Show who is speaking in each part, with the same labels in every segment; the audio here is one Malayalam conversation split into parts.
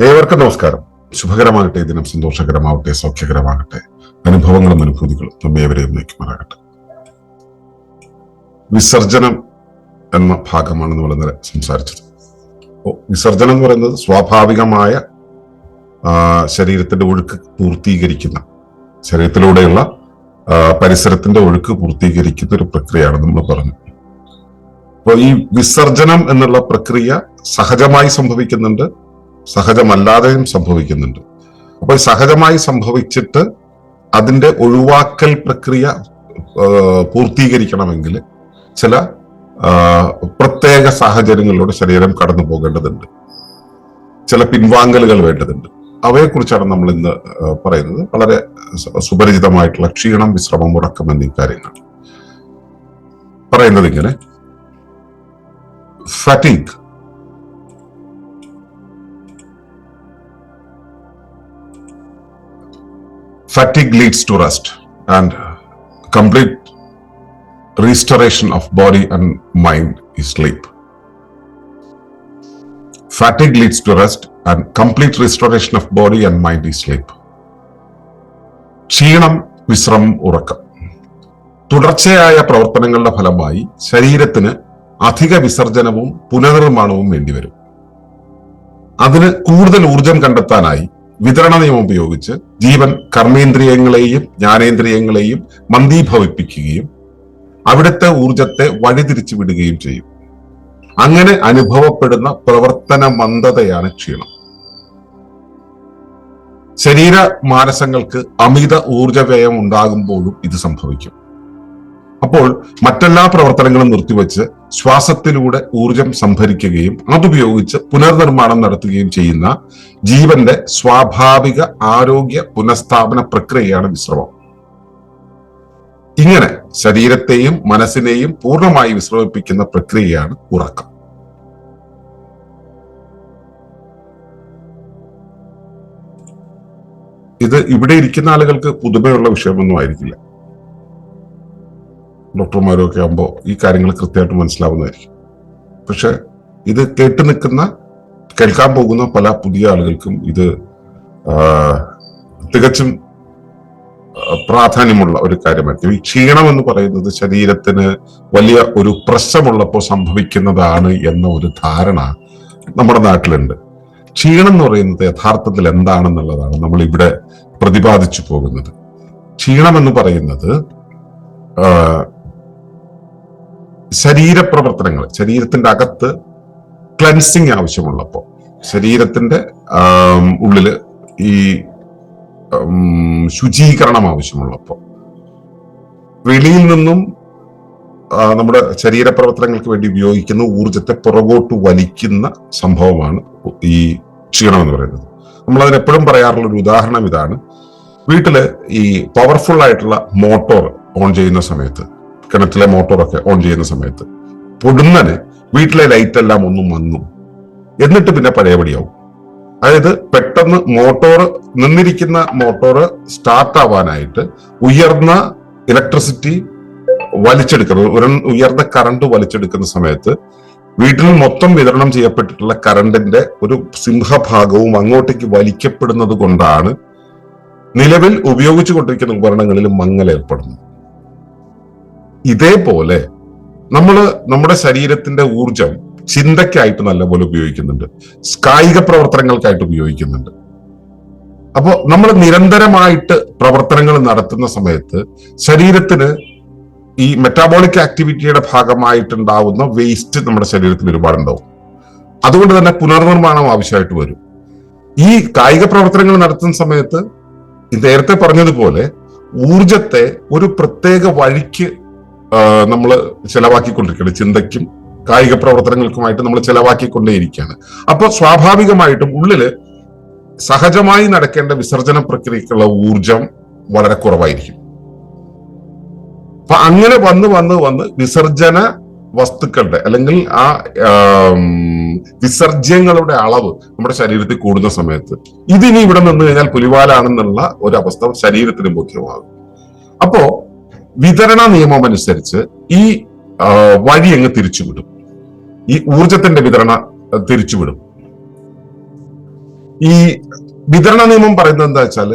Speaker 1: ഏവർക്കും നമസ്കാരം. ശുഭകരമാകട്ടെ ദിനം സന്തോഷകരമാകട്ടെ സൗഖ്യകരമാകട്ടെ അനുഭവങ്ങളും അനുഭൂതികളും നമ്മെ ഏവരെയും നയിക്കുമാറാകട്ടെ. വിസർജനം എന്ന ഭാഗമാണ് നമ്മൾ ഇന്നലെ സംസാരിച്ചത് വിസർജനം എന്ന് പറയുന്നത് സ്വാഭാവികമായ ശരീരത്തിന്റെ ഒഴുക്ക് പൂർത്തീകരിക്കുന്ന ശരീരത്തിലൂടെയുള്ള പരിസരത്തിന്റെ ഒഴുക്ക് പൂർത്തീകരിക്കുന്ന ഒരു പ്രക്രിയയാണ് നമ്മൾ പറഞ്ഞു അപ്പോൾ ഈ വിസർജനം എന്നുള്ള പ്രക്രിയ സഹജമായി സംഭവിക്കുന്നുണ്ട്. സഹജമല്ലാതെയും സംഭവിക്കുന്നുണ്ട്. അപ്പൊ സഹജമായി സംഭവിച്ചിട്ട് അതിന്റെ ഒഴിവാക്കൽ പ്രക്രിയ പൂർത്തീകരിക്കണമെങ്കിൽ ചില പ്രത്യേക സാഹചര്യങ്ങളിലൂടെ ശരീരം കടന്നു പോകേണ്ടതുണ്ട്. ചില പിൻവാങ്ങലുകൾ വേണ്ടതുണ്ട്. അവയെക്കുറിച്ചാണ് നമ്മൾ ഇന്ന് പറയുന്നത്. വളരെ സുപരിചിതമായിട്ടുള്ള ക്ഷീണം വിശ്രമം ഉറക്കം എന്നീ കാര്യങ്ങൾ. പറയുന്നത് ഇങ്ങനെ. Fatigue fatigue leads to rest and complete restoration of body and mind is sleep fatigue leads to rest and complete restoration of body and mind is sleep ക്ഷീണം വിശ്രമം ഉറക്കം തുടർച്ചയായ പ്രവർത്തനങ്ങളുടെ ഫലമായി ശരീരത്തിന് അധിക വിസർജനവും പുനർനിർമ്മാണവും വേണ്ടിവരും അതിന് കൂടുതൽ ഊർജം കണ്ടെത്താനായി വിതരണ നിയമം ഉപയോഗിച്ച് ജീവൻ കർമ്മേന്ദ്രിയങ്ങളെയും ജ്ഞാനേന്ദ്രിയങ്ങളെയും മന്ദീഭവിപ്പിക്കുകയും അവിടുത്തെ ഊർജത്തെ വഴിതിരിച്ചു വിടുകയും ചെയ്യും. അങ്ങനെ അനുഭവപ്പെടുന്ന പ്രവർത്തന മന്ദതയാണ് ക്ഷീണം. ശരീര മാനസങ്ങൾക്ക് അമിത ഊർജവ്യയം ഉണ്ടാകുമ്പോഴും ഇത് സംഭവിക്കും. അപ്പോൾ മറ്റെല്ലാ പ്രവർത്തനങ്ങളും നിർത്തിവെച്ച് ശ്വാസത്തിലൂടെ ഊർജം സംഭരിക്കുകയും അതുപയോഗിച്ച് പുനർനിർമ്മാണം നടത്തുകയും ചെയ്യുന്ന ജീവന്റെ സ്വാഭാവിക ആരോഗ്യ പുനഃസ്ഥാപന പ്രക്രിയയാണ് വിശ്രമം. ഇങ്ങനെ ശരീരത്തെയും മനസ്സിനെയും പൂർണമായി വിശ്രമിപ്പിക്കുന്ന പ്രക്രിയയാണ് ഉറക്കം. ഇത് ഇവിടെ ഇരിക്കുന്ന ആളുകൾക്ക് പുതുമയുള്ള വിഷയമൊന്നും ആയിരിക്കില്ല. ഡോക്ടർമാരും ഒക്കെ ആകുമ്പോൾ ഈ കാര്യങ്ങൾ കൃത്യമായിട്ട് മനസ്സിലാവുന്നതായിരിക്കും. പക്ഷെ ഇത് കേട്ട് നിൽക്കുന്ന കേൾക്കാൻ പോകുന്ന പല പുതിയ ആളുകൾക്കും ഇത് തികച്ചും പ്രാധാന്യമുള്ള ഒരു കാര്യമായിരിക്കും. ഈ ക്ഷീണം എന്ന് പറയുന്നത് ശരീരത്തിന് വലിയ ഒരു പ്രശ്നമുള്ളപ്പോൾ സംഭവിക്കുന്നതാണ് എന്ന ഒരു ധാരണ നമ്മുടെ നാട്ടിലുണ്ട്. ക്ഷീണം എന്ന് പറയുന്നത് യഥാർത്ഥത്തിൽ എന്താണെന്നുള്ളതാണ് നമ്മൾ ഇവിടെ പ്രതിപാദിച്ചു പോകുന്നത്. ക്ഷീണം എന്ന് പറയുന്നത് ശരീരപ്രവർത്തനങ്ങൾ ശരീരത്തിന്റെ അകത്ത് ക്ലൻസിങ് ആവശ്യമുള്ളപ്പോൾ ശരീരത്തിന്റെ ഉള്ളിൽ ഈ ശുചീകരണം ആവശ്യമുള്ളപ്പോ വെളിയിൽ നിന്നും നമ്മുടെ ശരീരപ്രവർത്തനങ്ങൾക്ക് വേണ്ടി ഉപയോഗിക്കുന്ന ഊർജത്തെ പുറകോട്ട് വലിക്കുന്ന സംഭവമാണ് ഈ ക്ഷീണം എന്ന് പറയുന്നത്. നമ്മൾ അതിനെപ്പോഴും പറയാറുള്ള ഒരു ഉദാഹരണം ഇതാണ്. വീട്ടിൽ ഈ പവർഫുൾ ആയിട്ടുള്ള മോട്ടോർ ഓൺ ചെയ്യുന്ന സമയത്ത് കിണറ്റിലെ മോട്ടോറൊക്കെ ഓൺ ചെയ്യുന്ന സമയത്ത് പൊടുന്നനെ വീട്ടിലെ ലൈറ്റ് എല്ലാം ഒന്നും വന്നു എന്നിട്ട് പിന്നെ പഴയപടിയാവും. അതായത് പെട്ടെന്ന് മോട്ടോർ നിന്നിരിക്കുന്ന മോട്ടോർ സ്റ്റാർട്ട് ആവാനായിട്ട് ഉയർന്ന ഇലക്ട്രിസിറ്റി വലിച്ചെടുക്കുന്നത് ഒരു ഉയർന്ന കറണ്ട് വലിച്ചെടുക്കുന്ന സമയത്ത് വീട്ടിൽ മൊത്തം വിതരണം ചെയ്യപ്പെട്ടിട്ടുള്ള കറണ്ടിന്റെ ഒരു സിംഹഭാഗവും അങ്ങോട്ടേക്ക് വലിക്കപ്പെടുന്നത് കൊണ്ടാണ് നിലവിൽ ഉപയോഗിച്ചുകൊണ്ടിരിക്കുന്ന ഉപകരണങ്ങളിൽ മങ്ങൽ ഏർപ്പെടുന്നത് ഇതേപോലെ നമ്മൾ നമ്മുടെ ശരീരത്തിന്റെ ഊർജം ചിന്തയ്ക്കായിട്ട് നല്ലപോലെ ഉപയോഗിക്കുന്നുണ്ട്. കായിക പ്രവർത്തനങ്ങൾക്കായിട്ട് ഉപയോഗിക്കുന്നുണ്ട്. അപ്പോൾ നമ്മൾ നിരന്തരമായിട്ട് പ്രവർത്തനങ്ങൾ നടത്തുന്ന സമയത്ത് ശരീരത്തിന് ഈ മെറ്റാബോളിക് ആക്ടിവിറ്റിയുടെ ഭാഗമായിട്ടുണ്ടാവുന്ന വേസ്റ്റ് നമ്മുടെ ശരീരത്തിൽ ഒരുപാടുണ്ടാവും. അതുകൊണ്ട് തന്നെ പുനർനിർമ്മാണം ആവശ്യമായിട്ട് വരും. ഈ കായിക പ്രവർത്തനങ്ങൾ നടത്തുന്ന സമയത്ത് നേരത്തെ പറഞ്ഞതുപോലെ ഊർജത്തെ ഒരു പ്രത്യേക വഴിക്ക് നമ്മൾ ചെലവാക്കിക്കൊണ്ടിരിക്കുകയാണ്. ചിന്തയ്ക്കും കായിക പ്രവർത്തനങ്ങൾക്കുമായിട്ട് നമ്മൾ ചെലവാക്കിക്കൊണ്ടേയിരിക്കുകയാണ്. അപ്പോൾ സ്വാഭാവികമായിട്ടും ഉള്ളിൽ സഹജമായി നടക്കേണ്ട വിസർജന പ്രക്രിയക്കുള്ള ഊർജം വളരെ കുറവായിരിക്കും. അപ്പൊ അങ്ങനെ വന്ന് വന്ന് വന്ന് വിസർജന വസ്തുക്കളുടെ അല്ലെങ്കിൽ ആ വിസർജ്യങ്ങളുടെ അളവ് നമ്മുടെ ശരീരത്തിൽ കൂടുന്ന സമയത്ത് ഇതിനി ഇവിടെ നിന്ന് കഴിഞ്ഞാൽ പുലിവാലാണെന്നുള്ള ഒരു അവസ്ഥ ശരീരത്തിന് ബോധ്യമാകും അപ്പോ വിതരണ നിയമം അനുസരിച്ച് ഈ വഴി അങ്ങ് തിരിച്ചുവിടും. ഈ ഊർജത്തിന്റെ വിതരണ തിരിച്ചുവിടും. ഈ വിതരണ നിയമം പറയുന്നത് എന്താ വെച്ചാൽ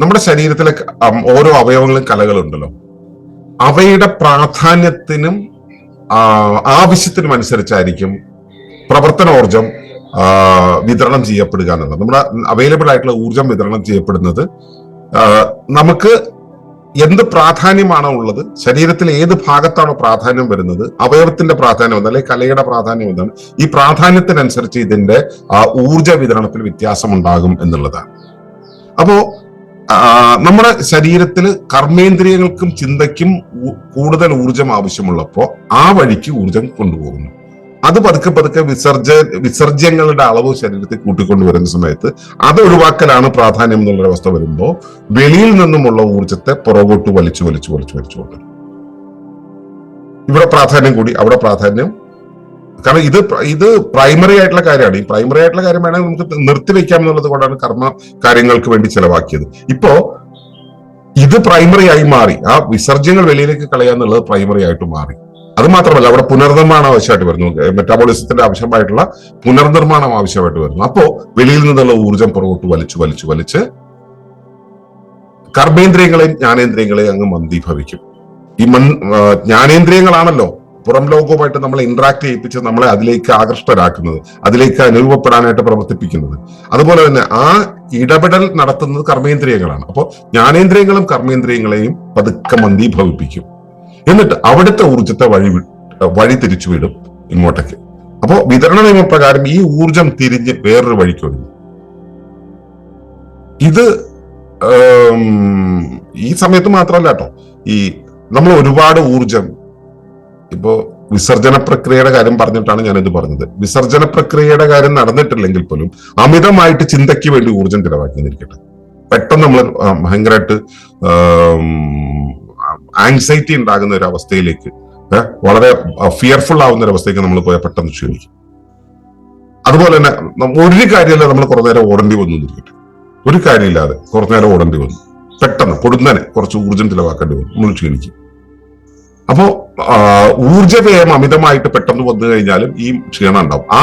Speaker 1: നമ്മുടെ ശരീരത്തിലെ ഓരോ അവയവങ്ങളും കലകളുണ്ടല്ലോ. അവയുടെ പ്രാധാന്യത്തിനും ആവശ്യത്തിനും അനുസരിച്ചായിരിക്കും പ്രവർത്തനോർജം വിതരണം ചെയ്യപ്പെടുക എന്നുള്ളത്. നമ്മുടെ അവൈലബിൾ ആയിട്ടുള്ള ഊർജം വിതരണം ചെയ്യപ്പെടുന്നത് നമുക്ക് എന്ത് പ്രാധാന്യമാണോ ഉള്ളത്? ശരീരത്തിൽ ഏത് ഭാഗത്താണോ പ്രാധാന്യം വരുന്നത്? അവയവത്തിന്റെ പ്രാധാന്യം എന്താണ് അല്ലെങ്കിൽ കലയുടെ പ്രാധാന്യം എന്താണ് ഈ പ്രാധാന്യത്തിനനുസരിച്ച് ഇതിന്റെ ആ ഊർജ വിതരണത്തിൽ വ്യത്യാസം ഉണ്ടാകും എന്നുള്ളതാണ്. അപ്പോ നമ്മുടെ ശരീരത്തിൽ കർമ്മേന്ദ്രിയങ്ങൾക്കും ചിന്തയ്ക്കും കൂടുതൽ ഊർജം ആവശ്യമുള്ളപ്പോൾ ആ വഴിക്ക് ഊർജം കൊണ്ടുപോകുന്നു. അത് പതുക്കെ പതുക്കെ വിസർജ വിസർജ്യങ്ങളുടെ അളവ് ശരീരത്തിൽ കൂട്ടിക്കൊണ്ടുവരുന്ന സമയത്ത് അത് ഒഴിവാക്കലാണ് പ്രാധാന്യം എന്നുള്ള അവസ്ഥ വരുമ്പോൾ വെളിയിൽ നിന്നുമുള്ള ഊർജത്തെ പുറകോട്ട് വലിച്ചു വലിച്ചു വലിച്ചു വലിച്ചു കൊണ്ടു ഇവിടെ പ്രാധാന്യം കൂടി അവിടെ പ്രാധാന്യം. കാരണം ഇത് ഇത് പ്രൈമറി ആയിട്ടുള്ള കാര്യമാണ്. ഈ പ്രൈമറി ആയിട്ടുള്ള കാര്യം വേണമെങ്കിൽ നമുക്ക് നിർത്തിവെക്കാം എന്നുള്ളത് കൊണ്ടാണ് കർമ്മ കാര്യങ്ങൾക്ക് വേണ്ടി ചെലവാക്കിയത്. ഇപ്പോ ഇത് പ്രൈമറി ആയി മാറി. ആ വിസർജ്യങ്ങൾ വെളിയിലേക്ക് കളയാന്നുള്ളത് പ്രൈമറി ആയിട്ട് മാറി. അത് മാത്രമല്ല അവിടെ പുനർനിർമ്മാണം ആവശ്യമായിട്ട് വരുന്നു. മെറ്റാബോളിസത്തിന്റെ ആവശ്യമായിട്ടുള്ള പുനർനിർമ്മാണം ആവശ്യമായിട്ട് വരുന്നു. അപ്പോ വെളിയിൽ നിന്നുള്ള ഊർജം പുറകോട്ട് വലിച്ചു വലിച്ചു വലിച്ച് കർമ്മേന്ദ്രിയങ്ങളെയും ജ്ഞാനേന്ദ്രിയങ്ങളെയും അങ്ങ് മന്ദീഭവിക്കും. ഈ മൺ ജ്ഞാനേന്ദ്രിയങ്ങളാണല്ലോ പുറം ലോകവുമായിട്ട് നമ്മളെ ഇന്ററാക്ട് ചെയ്യിപ്പിച്ച് നമ്മളെ അതിലേക്ക് ആകൃഷ്ടരാക്കുന്നത് അതിലേക്ക് അനുഭവപ്പെടാനായിട്ട് പ്രവർത്തിപ്പിക്കുന്നത്. അതുപോലെ തന്നെ ആ ഇടപെടൽ നടത്തുന്നത് കർമ്മേന്ദ്രിയങ്ങളാണ്. അപ്പോൾ ജ്ഞാനേന്ദ്രിയങ്ങളും കർമ്മേന്ദ്രിയങ്ങളെയും പതുക്കെ മന്ദീഭവിപ്പിക്കും. എന്നിട്ട് അവിടുത്തെ ഊർജത്തെ വഴി വഴി തിരിച്ചു വിടും ഇങ്ങോട്ടേക്ക്. അപ്പോ വിതരണ നിയമപ്രകാരം ഈ ഊർജം തിരിഞ്ഞ് വേറൊരു വഴിക്ക് ഒഴുകും ഇത് ഈ സമയത്ത് മാത്രമല്ല കേട്ടോ. ഈ നമ്മൾ ഒരുപാട് ഊർജം ഇപ്പോ വിസർജന പ്രക്രിയയുടെ കാര്യം പറഞ്ഞിട്ടാണ് ഞാനിത് പറഞ്ഞത്. വിസർജന പ്രക്രിയയുടെ കാര്യം നടന്നിട്ടില്ലെങ്കിൽ പോലും അമിതമായിട്ട് ചിന്തയ്ക്ക് വേണ്ടി ഊർജം ചിലവാക്കിയിരിക്കട്ടെ. പെട്ടെന്ന് നമ്മൾ ഭയങ്കരമായിട്ട് ആങ്സൈറ്റി ഉണ്ടാകുന്ന ഒരു അവസ്ഥയിലേക്ക് വളരെ ഫിയർഫുൾ ആവുന്ന ഒരു അവസ്ഥയ്ക്ക് നമ്മൾ പോയാൽ പെട്ടെന്ന് ക്ഷീണിക്കും. അതുപോലെ തന്നെ ഒരു കാര്യമില്ല നമ്മൾ കുറെ നേരം ഓടേണ്ടി വന്നു എന്നിരിക്കട്ടെ ഒരു കാര്യമില്ലാതെ കുറച്ചു നേരം ഓടേണ്ടി വന്നു. പെട്ടെന്ന് പൊടുന്നനെ കുറച്ച് ഊർജം ചിലവാക്കേണ്ടി വന്നു. നമ്മൾ ക്ഷീണിക്കും. അപ്പോ ഊർജ ഊർജവ്യയം അമിതമായിട്ട് പെട്ടെന്ന് വന്നു കഴിഞ്ഞാലും ഈ ക്ഷീണം ഉണ്ടാവും. ആ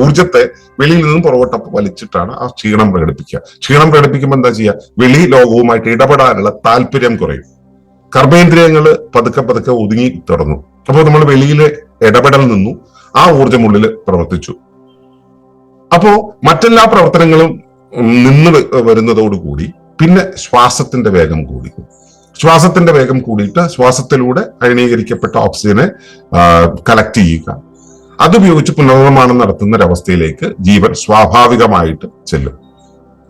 Speaker 1: ഊർജത്തെ വെളിയിൽ നിന്നും പുറകോട്ട് വലിച്ചിട്ടാണ് ആ ക്ഷീണം പ്രകടിപ്പിക്കുക. ക്ഷീണം പ്രകടിപ്പിക്കുമ്പോൾ എന്താ ചെയ്യുക? വെളി ലോകവുമായിട്ട് ഇടപെടാനുള്ള താല്പര്യം കുറയും. കർമ്മേന്ദ്രിയങ്ങൾ പതുക്കെ പതുക്കെ ഒതുങ്ങി തുടങ്ങും. അപ്പോൾ നമ്മൾ വെളിയിലെ ഇടപെടൽ നിന്നു ആ ഊർജം പ്രവർത്തിച്ചു. അപ്പോ മറ്റെല്ലാ പ്രവർത്തനങ്ങളും നിന്ന് വരുന്നതോടുകൂടി പിന്നെ ശ്വാസത്തിന്റെ വേഗം കൂടി. ശ്വാസത്തിന്റെ വേഗം കൂടിയിട്ട് ശ്വാസത്തിലൂടെ അയണീകരിക്കപ്പെട്ട ഓക്സിജനെ കളക്ട് ചെയ്യുക. അതുപയോഗിച്ച് പുനർനിർമ്മാണം നടത്തുന്ന ഒരവസ്ഥയിലേക്ക് ജീവൻ സ്വാഭാവികമായിട്ട് ചെല്ലും.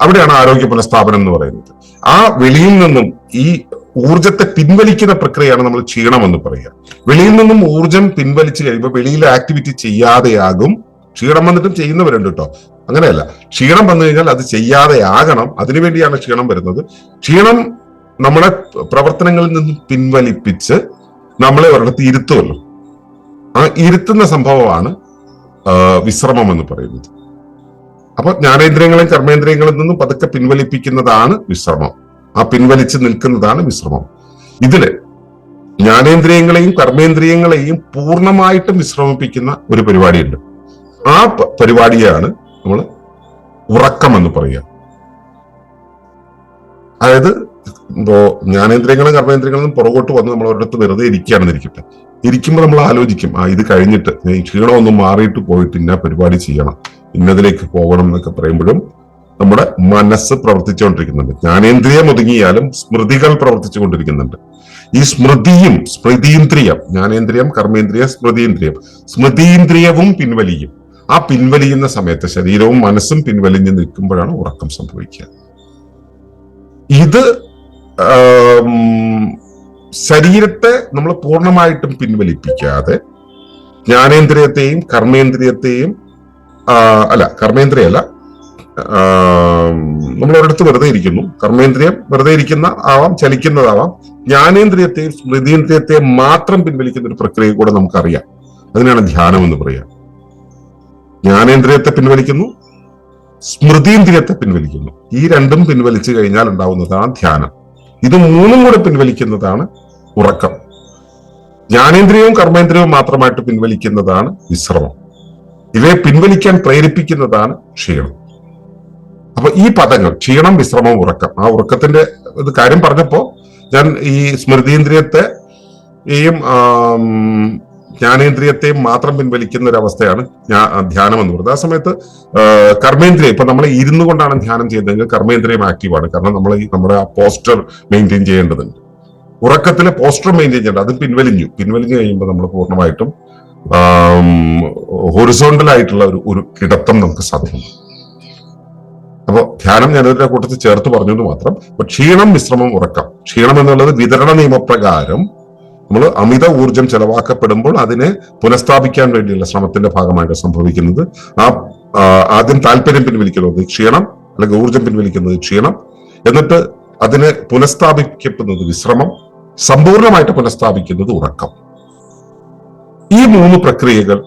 Speaker 1: അവിടെയാണ് ആരോഗ്യ പുനഃസ്ഥാപനം എന്ന് പറയുന്നത്. ആ വെളിയിൽ നിന്നും ഈ ഊർജത്തെ പിൻവലിക്കുന്ന പ്രക്രിയയാണ് നമ്മൾ ക്ഷീണം എന്ന് പറയുക. വെളിയിൽ നിന്നും ഊർജം പിൻവലിച്ചു കഴിയുമ്പോൾ വെളിയിൽ ആക്ടിവിറ്റി ചെയ്യാതെയാകും. ക്ഷീണം വന്നിട്ടും ചെയ്യുന്നവരുണ്ട് കേട്ടോ. അങ്ങനെയല്ല. ക്ഷീണം വന്നു കഴിഞ്ഞാൽ അത് ചെയ്യാതെയാകണം. അതിനുവേണ്ടിയാണ് ക്ഷീണം വരുന്നത്. ക്ഷീണം നമ്മളെ പ്രവർത്തനങ്ങളിൽ നിന്നും പിൻവലിപ്പിച്ച് നമ്മളെ ഒരിടത്ത് ഇരുത്തുമല്ലോ. ആ ഇരുത്തുന്ന സംഭവമാണ് വിശ്രമം എന്ന് പറയുന്നത്. അപ്പൊ ജ്ഞാനേന്ദ്രിയങ്ങളും കർമ്മേന്ദ്രിയങ്ങളിൽ നിന്നും പതുക്കെ പിൻവലിപ്പിക്കുന്നതാണ് വിശ്രമം. ആ പിൻവലിച്ച് നിൽക്കുന്നതാണ് വിശ്രമം. ഇതിൽ ജ്ഞാനേന്ദ്രിയങ്ങളെയും കർമ്മേന്ദ്രിയങ്ങളെയും പൂർണമായിട്ടും വിശ്രമിപ്പിക്കുന്ന ഒരു പരിപാടിയുണ്ട്. ആ പരിപാടിയാണ് നമ്മൾ ഉറക്കം എന്ന് പറയുക. അതായത് ഇപ്പോ ജ്ഞാനേന്ദ്രിയങ്ങളും കർമ്മേന്ദ്രിയങ്ങളും പുറകോട്ട് വന്ന് നമ്മൾ ഒരിടത്ത് വെറുതെ ഇരിക്കുകയാണെന്ന് ഇരിക്കട്ടെ. ഇരിക്കുമ്പോൾ നമ്മൾ ആലോചിക്കും ആ ഇത് കഴിഞ്ഞിട്ട് ക്ഷീണമൊന്നും മാറിയിട്ട് പോയിട്ട് ഇന്ന പരിപാടി ചെയ്യണം ഇന്നതിലേക്ക് പോകണം എന്നൊക്കെ പറയുമ്പോഴും നമ്മുടെ മനസ്സ് പ്രവർത്തിച്ചുകൊണ്ടിരിക്കുന്നുണ്ട്. ജ്ഞാനേന്ദ്രിയം ഒതുങ്ങിയാലും സ്മൃതികൾ പ്രവർത്തിച്ചുകൊണ്ടിരിക്കുന്നുണ്ട്. ഈ സ്മൃതിയും സ്മൃതീന്ദ്രിയം ജ്ഞാനേന്ദ്രിയം കർമ്മേന്ദ്രിയ സ്മൃതീന്ദ്രിയം സ്മൃതീന്ദ്രിയവും പിൻവലിയും. ആ പിൻവലിയുന്ന സമയത്ത് ശരീരവും മനസ്സും പിൻവലിഞ്ഞ് നിൽക്കുമ്പോഴാണ് ഉറക്കം സംഭവിക്കുക. ഇത് ശരീരത്തെ നമ്മൾ പൂർണമായിട്ടും പിൻവലിപ്പിക്കാതെ ജ്ഞാനേന്ദ്രിയത്തെയും കർമ്മേന്ദ്രിയത്തെയും അല്ല കർമ്മേന്ദ്രിയല്ല നമ്മൾ ഒരിടത്ത് വെറുതെ ഇരിക്കുന്നു. കർമ്മേന്ദ്രിയം വെറുതെ ഇരിക്കുന്ന ആവാം ചലിക്കുന്നതാവാം. ജ്ഞാനേന്ദ്രിയത്തെയും സ്മൃതീന്ദ്രിയത്തെയും മാത്രം പിൻവലിക്കുന്ന ഒരു പ്രക്രിയ കൂടെ നമുക്കറിയാം. അതിനാണ് ധ്യാനം എന്ന് പറയുക ജ്ഞാനേന്ദ്രിയത്തെ പിൻവലിക്കുന്നു സ്മൃതീന്ദ്രിയത്തെ പിൻവലിക്കുന്നു. ഈ രണ്ടും പിൻവലിച്ചു കഴിഞ്ഞാൽ ഉണ്ടാവുന്നതാണ് ധ്യാനം. ഇത് മൂന്നും കൂടെ പിൻവലിക്കുന്നതാണ് ഉറക്കം. ജ്ഞാനേന്ദ്രിയവും കർമ്മേന്ദ്രിയവും മാത്രമായിട്ട് പിൻവലിക്കുന്നതാണ് വിശ്രമം. ഇവയെ പിൻവലിക്കാൻ പ്രേരിപ്പിക്കുന്നതാണ് ക്ഷീണം. അപ്പൊ ഈ പദങ്ങൾ ക്ഷീണം വിശ്രമം ഉറക്കം ആ ഉറക്കത്തിന്റെ ഇത് കാര്യം പറഞ്ഞപ്പോ ഞാൻ ഈ സ്മൃതീന്ദ്രിയത്തെ ആം, ജ്ഞാനേന്ദ്രിയത്തെയും മാത്രം പിൻവലിക്കുന്ന ഒരു അവസ്ഥയാണ് ധ്യാനം എന്ന് പറയുന്നത്. ആ സമയത്ത് കർമ്മേന്ദ്രിയം ഇപ്പൊ നമ്മൾ ഇരുന്നു കൊണ്ടാണ് ധ്യാനം ചെയ്യുന്നതെങ്കിൽ കർമ്മേന്ദ്രിയം ആക്റ്റീവാണ് കാരണം നമ്മൾ ഈ നമ്മുടെ ആ പോസ്റ്റർ മെയിന്റെയിൻ ചെയ്യേണ്ടതുണ്ട്. ഉറക്കത്തിലെ പോസ്റ്റർ മെയിന്റെയിൻ ചെയ്യേണ്ടത് അത് പിൻവലിഞ്ഞു. പിൻവലിഞ്ഞു കഴിയുമ്പോൾ നമ്മൾ പൂർണമായിട്ടും ഹൊറിസോണ്ടൽ ആയിട്ടുള്ള ഒരു ഒരു കിടത്തം നമുക്ക് സാധ്യമാണ്. അപ്പോൾ ധ്യാനം ഞാൻ ഇതിന്റെ കൂട്ടത്തിൽ ചേർത്ത് പറഞ്ഞു എന്ന് മാത്രം ക്ഷീണം മിശ്രമം ഉറക്കം. ക്ഷീണം എന്നുള്ളത് വിതരണ നിയമപ്രകാരം നമ്മൾ അമിത ഊർജം ചെലവാക്കപ്പെടുമ്പോൾ അതിനെ പുനഃസ്ഥാപിക്കാൻ വേണ്ടിയുള്ള ശ്രമത്തിന്റെ ഭാഗമായിട്ട് സംഭവിക്കുന്നത്. ആ ആദ്യം താല്പര്യം പിൻവലിക്കുന്നത് ക്ഷീണം അല്ലെങ്കിൽ ഊർജം പിൻവലിക്കുന്നത് ക്ഷീണം. എന്നിട്ട് അതിനെ പുനഃസ്ഥാപിക്കപ്പെടുന്നത് വിശ്രമം സമ്പൂർണമായിട്ട് പുനഃസ്ഥാപിക്കുന്നത് ഉറക്കം. ഈ മൂന്ന് പ്രക്രിയകൾ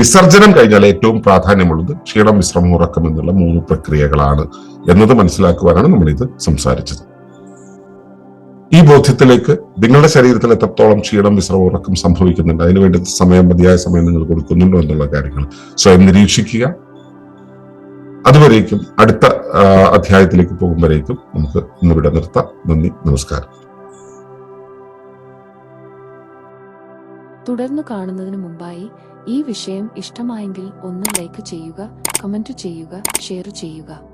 Speaker 1: വിസർജനം കഴിഞ്ഞാൽ ഏറ്റവും പ്രാധാന്യമുള്ളത് ക്ഷീണം വിശ്രമം ഉറക്കം എന്നുള്ള മൂന്ന് പ്രക്രിയകളാണ് എന്നത് മനസ്സിലാക്കുവാനാണ് നമ്മൾ ഇത് സംസാരിച്ചത്. ഈ ബോധ്യത്തിലേക്ക് നിങ്ങളുടെ ശരീരത്തിൽ എത്രത്തോളം ക്ഷീണം വിശ്രമം ഉറക്കം സംഭവിക്കുന്നുണ്ട് അതിനുവേണ്ടി സമയം മതിയായ സമയം നിങ്ങൾ കൊടുക്കുന്നുണ്ടോ എന്നുള്ള കാര്യങ്ങൾ സ്വയം നിരീക്ഷിക്കുക. അതുവരേക്കും അടുത്ത അധ്യായത്തിലേക്ക് പോകുമ്പോഴേക്കും നമുക്ക് ഇന്നിവിടെ നിർത്താം. നന്ദി നമസ്കാരം.
Speaker 2: തുടർന്ന് കാണുന്നതിന് മുമ്പായി ഈ വിഷയം ഇഷ്ടമായെങ്കിൽ ഒന്ന് ലൈക്ക് ചെയ്യുക കമന്റ് ചെയ്യുക ഷെയർ ചെയ്യുക.